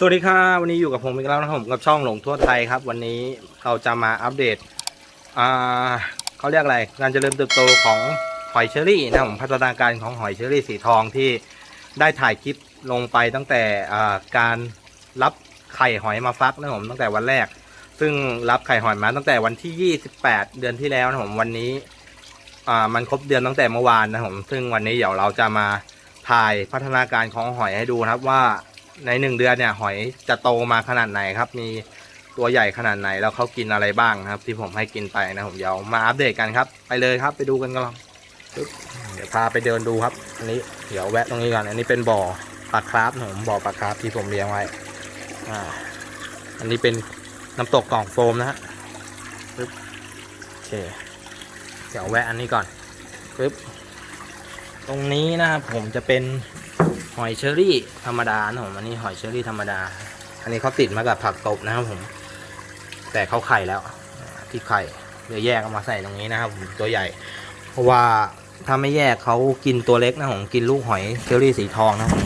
สวัสดีครับวันนี้อยู่กับผมอีกแล้วนะครับผมกับช่องหลงทั่วไทยครับ วันนี้เราจะมาอัปเดตอ่าเขาเรียกอะไรการเจริญเติบโตของหอยเชอรี่นะครับผมพัฒนาการของหอยเชอรี่สีทองที่ได้ถ่ายคลิปลงไปตั้งแต่อ่าการรับไข่หอยมาฟักนะครับผมตั้งแต่วันแรก ซึ่งรับไข่หอยมาตั้งแต่วันที่ 28 เดือนที่แล้วนะครับผมวันนี้อ่ามันครบเดือนตั้งแต่เมื่อวานนะครับผมซึ่งวันนี้เดี๋ยวเราจะมาถ่ายพัฒนาการของหอยให้ดูนะครับว่า ในหนึ่งเดือนเนี่ยหอยจะโตมาขนาดไหนครับ มีตัวใหญ่ขนาดไหนแล้วเขากินอะไรบ้างนะครับ ที่ผมให้กินไปนะผมเดี๋ยวมาอัปเดตกันครับ ไปเลยครับไปดูกันกันลองเดี๋ยวพาไปเดินดูครับ อันนี้เดี๋ยวแวะตรงนี้ก่อนอันนี้เป็นบ่อปลาคราฟผมบ่อปลาคราฟที่ผมเลี้ยงไว้อ่าอันนี้เป็นน้ำตกกล่องโฟมนะฮะปึ๊บโอเคเดี๋ยวแวะอันนี้ก่อนปึ๊บตรงนี้นะครับผมจะเป็น หอยเชอรี่ธรรมดานะผมอันนี้หอยเชอรี่ธรรมดา อันนี้เขาติดมากับผักตบนะครับผม แต่เขาไข่แล้ว ที่ไข่เดี๋ยวแยกเอามาใส่ตรงนี้นะครับผมตัวใหญ่ เพราะว่าถ้าไม่แยกเขากินตัวเล็กนะผมกินลูกหอยเชอรี่สีทองนะผม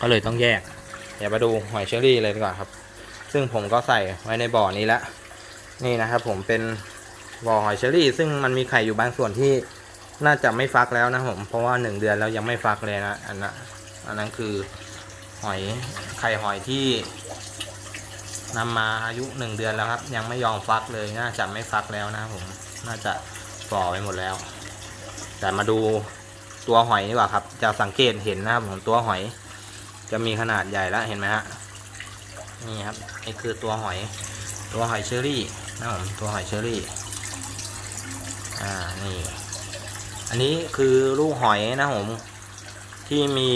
ก็เลยต้องแยกเดี๋ยวมาดูหอยเชอรี่เลยดีกว่าครับ ซึ่งผมก็ใส่ไว้ในบ่อนี้แล้วนี่นะครับ ผมเป็นบ่อหอยเชอรี่ ซึ่งมันมีไข่อยู่บางส่วนที่ น่าจะไม่ฟักแล้วนะผม เพราะว่าหนึ่งเดือนแล้วยังไม่ฟักเลยนะ อันนั้นอันนั้นคือหอยไข่หอยที่นำมาอายุหนึ่งเดือนแล้วครับ ยังไม่ยอมฟักเลยน่าจะไม่ฟักแล้วนะผมน่าจะฝ่อไปหมดแล้ว แต่มาดูตัวหอยดีกว่าครับ จะสังเกตเห็นนะครับผมตัวหอย จะมีขนาดใหญ่แล้วเห็นไหมฮะนี่ครับนี่คือตัวหอย ตัวหอยเชอรี่นะผมตัวหอยเชอรี่ อ่านี่ อันนี้คือลูกหอยนะผมที่มี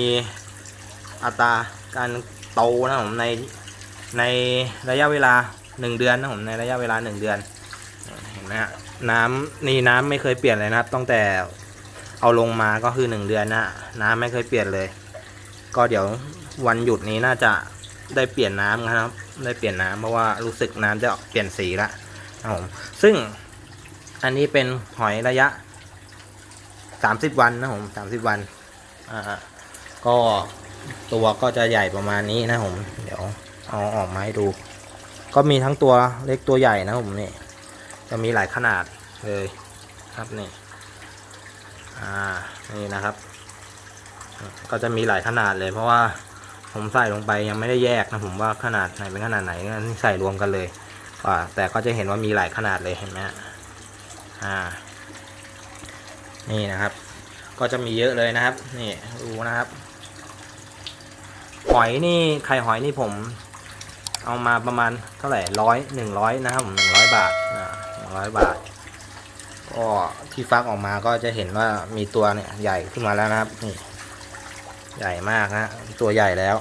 อัตราการโตนะผมในในระยะเวลาหนึ่งเดือนนะผมในระยะเวลาหนึ่งเดือนเห็นไหมฮะน้ำนี่น้ำไม่เคยเปลี่ยนเลยนะครับตั้งแต่เอาลงมาก็คือหนึ่งเดือนนะน้ำไม่เคยเปลี่ยนเลย ก็เดี๋ยววันหยุดนี้น่าจะได้เปลี่ยนน้ำนะครับ ได้เปลี่ยนน้ำเพราะว่ารู้สึกน้ำจะเปลี่ยนสีละนะผมซึ่งอันนี้เป็นหอยระยะ สามสิบวันนะผมสามสิบวัน อ่า ก็ตัวก็จะใหญ่ประมาณนี้นะผม เดี๋ยวเอาออกมาให้ดู ก็มีทั้งตัวเล็กตัวใหญ่นะผมนี่ จะมีหลายขนาดเลยครับนี่ อ่า นี่นะครับ ก็จะมีหลายขนาดเลย เพราะว่าผมใส่ลงไปยังไม่ได้แยกนะผมว่าขนาดไหนเป็นขนาดไหนนี่ใส่รวมกันเลย อ่า แต่ก็จะเห็นว่ามีหลายขนาดเลยเห็นไหมฮะอ่า นี่นะครับ ก็จะมีเยอะเลยนะครับ นี่ดูนะครับ หอยนี่ไข่หอยนี่ผม เอามาประมาณเท่าไหร่ร้อยหนึ่งร้อยนะครับผมหนึ่งร้อยบาทหนึ่งร้อยบาทก็ที่ฟักออกมาก็จะเห็นว่ามีตัวเนี่ยใหญ่ขึ้นมาแล้วนะครับนี่ใหญ่มากนะตัวใหญ่แล้ว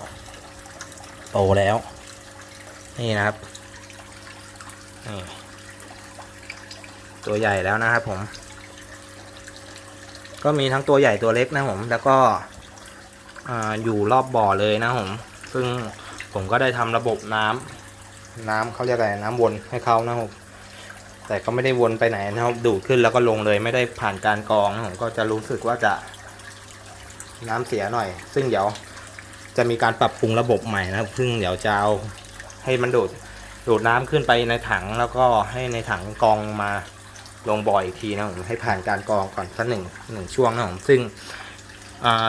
โตแล้ว นี่นะครับนี่ตัวใหญ่แล้วนะครับผม ก็มีทั้งตัวใหญ่ตัวเล็กนะผมแล้วก็อ่าอยู่รอบบ่อเลยนะผมซึ่งผมก็ได้ทำระบบน้ำน้ำเขาเรียกอะไรน้ำวนให้เขานะผมแต่ก็ไม่ได้วนไปไหนนะครับดูดขึ้นแล้วก็ลงเลยไม่ได้ผ่านการกรองนะผมก็จะรู้สึกว่าจะน้ำเสียหน่อย ซึ่งเดี๋ยวจะมีการปรับปรุงระบบใหม่นะครับซึ่งเดี๋ยวจะเอาให้มันดูดดูดน้ำขึ้นไปในถังแล้วก็ให้ในถังกรองมา ลงบ่อยอีกทีนะผมให้ผ่านการกรองก่อนสักหนึ่งหนึ่งช่วงนะผมซึ่ง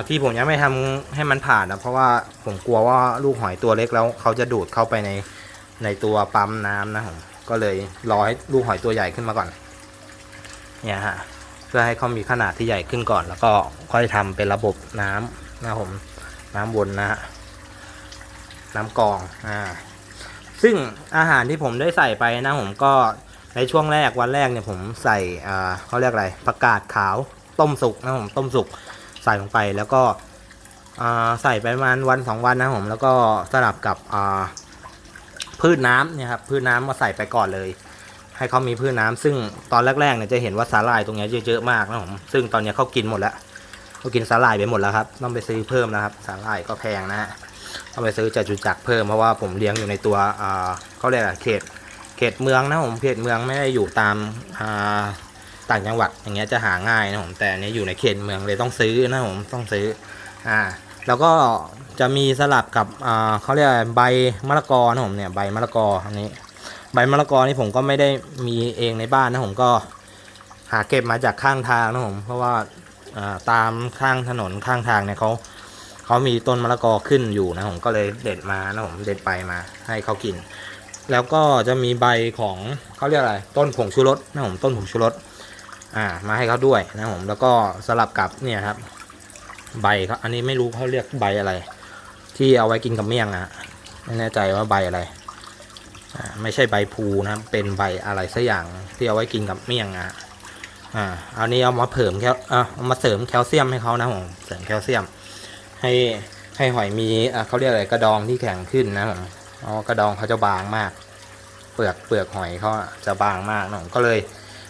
ที่ผมยังไม่ทำให้มันผ่านนะเพราะว่าผมกลัวว่าลูกหอยตัวเล็กแล้วเขาจะดูดเข้าไปในในตัวปั๊มน้ำนะผมก็เลยรอให้ลูกหอยตัวใหญ่ขึ้นมาก่อนเนี่ยฮะเพื่อให้เขามีขนาดที่ใหญ่ขึ้นก่อน แล้วก็ค่อยทำเป็นระบบน้ำนะผมน้ำวนนะฮะน้ำกรองอ่าซึ่งอาหารที่ผมได้ใส่ไปนะผมก็ ในช่วงแรกวันแรกเนี่ยผมใส่เขาเรียกอะไรผักกาดขาวต้มสุกนะผมต้มสุกใส่ลงไปแล้วก็ใส่ไปประมาณวันสองวันนะผมแล้วก็สลับกับพืชน้ำเนี่ยครับพืชน้ำมาใส่ไปก่อนเลย ให้เขามีพืชน้ำซึ่งตอนแรกๆเนี่ยจะเห็นว่าสาหร่ายตรงเนี้ยเยอะๆมากนะผมซึ่งตอนนี้เขากินหมดแล้วเขากินสาหร่ายไปหมดแล้วครับต้องไปซื้อเพิ่มนะครับสาหร่ายก็แพงนะฮะต้องไปซื้อจากจุจักเพิ่มเพราะว่าผมเลี้ยงอยู่ในตัวเขาเรียกอะไรเขต เขตเมืองนะผมเขตเมืองไม่ได้อยู่ตามอ่าต่างจังหวัดอย่างเงี้ยจะหาง่ายนะผมแต่อันนี้อยู่ในเขตเมืองเลยต้องซื้อนะผมต้องซื้ออ่าแล้วก็จะมีสลับกับอ่าเขาเรียกอะไรใบมะละกอนะผมเนี่ยใบมะละกออันนี้ ใบมะละกอนี่ผมก็ไม่ได้มีเองในบ้านนะผมก็หาเก็บมาจากข้างทางนะผมเพราะว่าอ่าตามข้างถนนข้างทางเนี่ยเขาเขามีต้นมะละกอขึ้นอยู่นะผมก็เลยเด็ดมานะผมเด็ดไปมาให้เขากิน แล้วก็จะมีใบของเขาเรียกอะไร ต้นผงชูรสนะผมต้นผงชูรสอ่ามาให้เขาด้วยนะผมแล้วก็สลับกับเนี่ยครับ ใบเขาอันนี้ไม่รู้เขาเรียกใบอะไร ที่เอาไว้กินกับเมี่ยงอะไม่แน่ใจว่าใบอะไรอ่าไม่ใช่ใบพูนะเป็นใบอะไรสักอย่างที่เอาไว้กินกับเมี่ยงอะอ่าอันนี้เอามาเพิ่มแคลเอามาเสริมแคลเซียมให้เขานะผมเสริมแคลเซียม ให้ให้หอยมีอ่าเขาเรียกอะไรกระดองที่แข็งขึ้นนะผม เพราะว่ากระดองเขาจะบางมาก เปลือกเปลือกหอยเขาจะบางมากนะผมก็เลย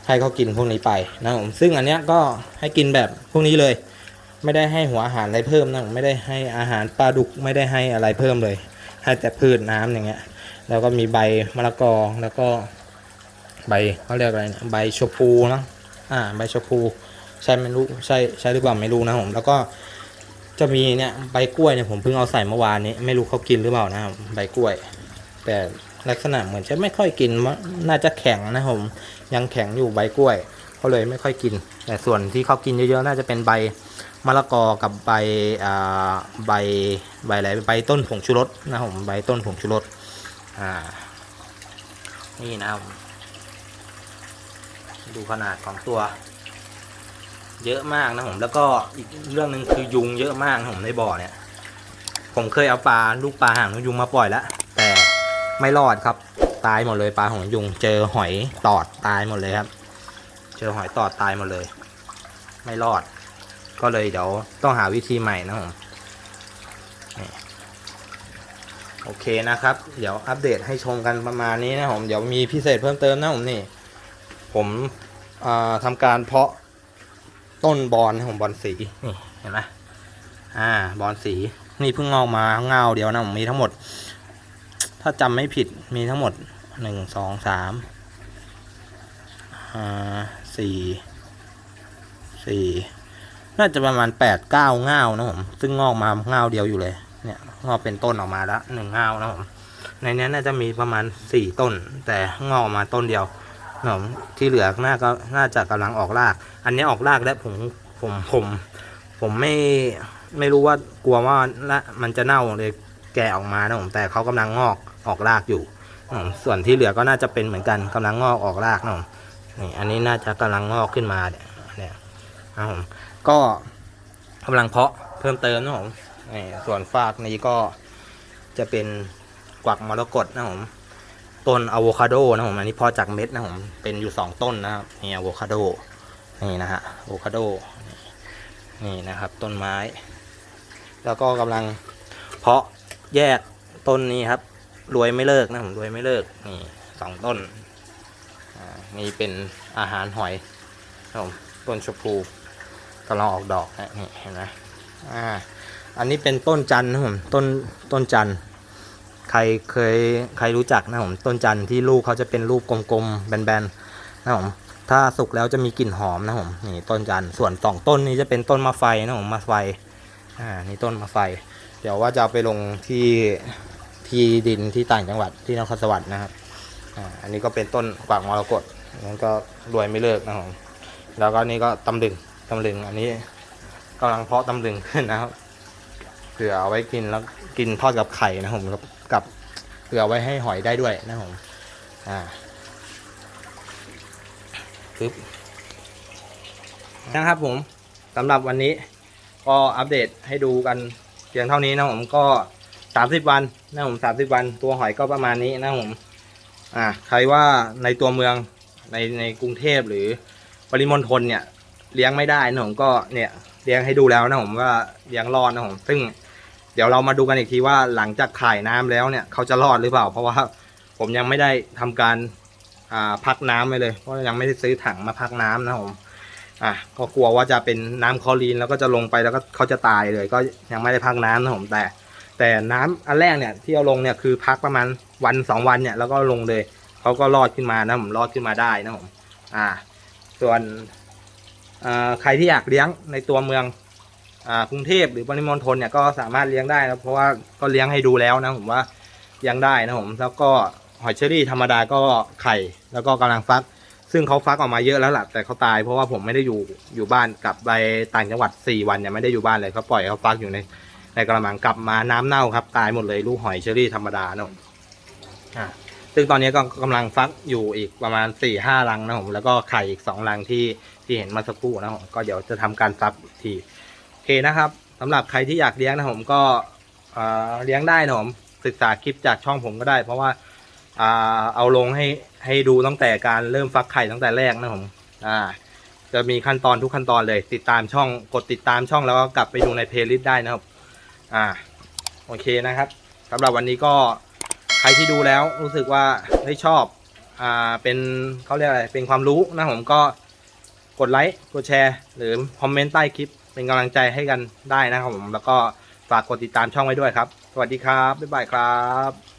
ให้เขากินพวกนี้ไปนะผมซึ่งอันเนี้ยก็ให้กินแบบพวกนี้เลย ไม่ได้ให้หัวอาหารอะไรเพิ่มนะไม่ได้ให้อาหารปลาดุกไม่ได้ให้อะไรเพิ่มเลย ให้แต่พืชน้ำอย่างเงี้ย แล้วก็มีใบมะละกอแล้วก็ใบเขาเรียกอะไรนะใบชพูนะอ่าใบชพูใช่ไม่รู้ใช่ใช่หรือเปล่าไม่รู้นะผมแล้วก็ จะมีเนี่ยใบกล้วยเนี่ยผมเพิ่งเอาใส่เมื่อวานนี้ ไม่รู้เขากินหรือเปล่านะครับใบกล้วย แต่ลักษณะเหมือนจะไม่ค่อยกินมะน่าจะแข็งนะผมยังแข็งอยู่ใบกล้วยเขาเลยไม่ค่อยกิน แต่ส่วนที่เขากินเยอะๆน่าจะเป็นใบมะละกอกับใบอ่าใบใบอะไรใบต้นผงชูรสนะผมใบต้นผงชูรสอ่านี่นะครับผมดูขนาดของตัว เยอะมากนะผมแล้วก็อีกเรื่องหนึ่งคือยุงเยอะมากนะผมในบ่อเนี่ย ผมเคยเอาปลาลูกปลาหางนกยุงมาปล่อยแล้วแต่ไม่รอดครับตายหมดเลยปลาหางยุง เจอหอยตอดตายหมดเลยครับ เจอหอยตอดตายหมดเลย ไม่รอด ก็เลยเดี๋ยวต้องหาวิธีใหม่นะผมโอเคนะครับ เดี๋ยวอัปเดตให้ชมกันประมาณนี้นะผมเดี๋ยวมีพิเศษเพิ่มเติมนะผมนี่ ผมทำการเพาะ ต้นบอลนะผมบอลสีนี่เห็นไหมอ่าบอลสีนี่เพิ่งงอกมาเงาเดียวนะผมมีทั้งหมด ถ้าจำไม่ผิดมีทั้งหมดหนึ่งสองสามอ่าสี่สี่น่าจะประมาณแปดเก้าเงานะผมซึ่งงอกมาเงาเดียวอยู่เลย เนี่ยงอกเป็นต้นออกมาล้วหนึ่งเงานะผมในนี้น่าจะมีประมาณสี่ต้น แต่งอกมาต้นเดียว นะผมที่เหลือน่าก็น่าจะกำลังออกราก อันนี้ออกรากแล้วผมผมผม ผมไม่ไม่รู้ว่ากลัวว่าละมันจะเน่าเลยแกะออกมานะผมแต่เขากำลังงอกออกรากอยู่ส่วนที่เหลือก็น่าจะเป็นเหมือนกันกำลังงอกออกรากนะผมนี่อันนี้น่าจะกำลังงอกขึ้นมาเนี่ยเนี่ยนะผมก็กำลังเพาะเพิ่มเติมนะผมส่วนฝากนี้ก็จะเป็นกวักมรกตนะผม ต้นอะโวคาโดนะผมอันนี้เพอจากเม็ดนะผมเป็นอยู่สองต้นนะครับนี่อะโวคาโดนี่นะฮะอะโวคาโดนี่นะครับต้นไม้ แล้วก็กำลังเพาะแยกต้นนี้ครับรวยไม่เลิกนะผมรวยไม่เลิกนี่สองต้นนี่เป็นอาหารหอยนะผมต้นชมพูกำลังออกดอกนะนี่เห็นไหมอ่าอันนี้เป็นต้นจันนะผมต้นต้นจันท ใครเคยใครรู้จักนะผมต้นจันทร์ที่ลูกเขาจะเป็นรูปกลมๆแบนๆนะผมถ้าสุกแล้วจะมีกลิ่นหอมนะผมนี่ต้นจันทร์ส่วนสองต้นนี้จะเป็นต้นมะไฟนะผมมะไฟอ่านี่ต้นมะไฟ เดี๋ยวว่าจะเอาไปลงที่ที่ดินที่ต่างจังหวัดที่นครสวรรค์นะครับอ่าอันนี้ก็เป็นต้นกวางมรกตนั้นก็รวยไม่เลิกนะผมแล้วก็นี่ก็ตำลึงตำลึงอันนี้กำลังเพาะตำลึงขึ้นนะครับ เผื่อเอาไว้กินแล้วกินทอดกับไข่นะผมกับกับเผื่อไว้ให้หอยได้ด้วยนะผมอ่าปึ๊บนะครับผมสำหรับวันนี้ก็อัปเดตให้ดูกันเพียงเท่านี้นะผมก็สามสิบวันนะผมสามสิบวันตัวหอยก็ประมาณนี้นะผมอ่าใครว่าในตัวเมืองในในกรุงเทพหรือปริมณฑลเนี่ยเลี้ยงไม่ได้นะผมก็เนี่ยเลี้ยงให้ดูแล้วนะผมว่าเลี้ยงรอดนะผมซึ่ง เดี๋ยวเรามาดูกันอีกทีว่าหลังจากขายน้ำแล้วเนี่ยเขาจะรอดหรือเปล่า เพราะว่าผมยังไม่ได้ทำการอ่าพักน้ำไปเลย เพราะยังไม่ได้ซื้อถังมาพักน้ำนะผมอะก็กลัวว่าจะเป็นน้ำคลอรีนแล้วก็จะลงไปแล้วก็เขาจะตายเลย ก็ยังไม่ได้พักน้ำนะผมแต่ แต่น้ำอันแรกเนี่ยที่เอาลงเนี่ยคือพักประมาณวันสองวันเนี่ยแล้วก็ลงเลยเขาก็รอดขึ้นมานะผมรอดขึ้นมาได้นะผมอ่า ส่วนอ่าใครที่อยากเลี้ยงในตัวเมือง กรุงเทพหรือปริมณฑลเนี่ยก็สามารถเลี้ยงได้นะเพราะว่าก็เลี้ยงให้ดูแล้วนะผมว่าเลี้ยงได้นะผมแล้วก็หอยเชอรี่ธรรมดาก็ไข่แล้วก็กำลังฟัก ซึ่งเขาฟักออกมาเยอะแล้วล่ะแต่เขาตายเพราะว่าผมไม่ได้อยู่อยู่บ้านกลับไปต่างจังหวัด 4 วันเนี่ยไม่ได้อยู่บ้านเลยเขาปล่อยเขาฟักอยู่ในในกระมังกลับมาน้ำเน่าครับตายหมดเลยลูกหอยเชอรี่ธรรมดานะผมอ่าซึ่งตอนนี้ก็กำลังฟักอยู่อีกประมาณ4ี่ห้ารังนะผมแล้วก็ไข่อีกสองรังที่ที่เห็นมาสักครู่นะผมก็เดี๋ยวจะทำการฟักอีกที เคนะครับสำหรับใครที่อยากเลี้ยงนะผมก็เลี้ยงได้นะผมศึกษาคลิปจากช่องผมก็ได้ เพราะว่าอ่าเอาลงให้ให้ดูตั้งแต่การเริ่มฟักไข่ตั้งแต่แรกนะผมอ่าจะมีขั้นตอนทุกขั้นตอนเลย ติดตามช่องกดติดตามช่องแล้วก็กลับไปดูในเพลย์ลิสต์ได้นะครับอ่าโอเคนะครับสำหรับวันนี้ก็ใครที่ดูแล้วรู้สึกว่าได้ชอบอ่าเป็นเขาเรียกอะไรเป็นความรู้นะผมก็กดไลค์กดแชร์ หรือคอมเมนต์ใต้คลิป เป็นกำลังใจให้กันได้นะครับผมแล้วก็ฝากกดติดตามช่องไว้ด้วยครับ สวัสดีครับบ๊ายบายครับ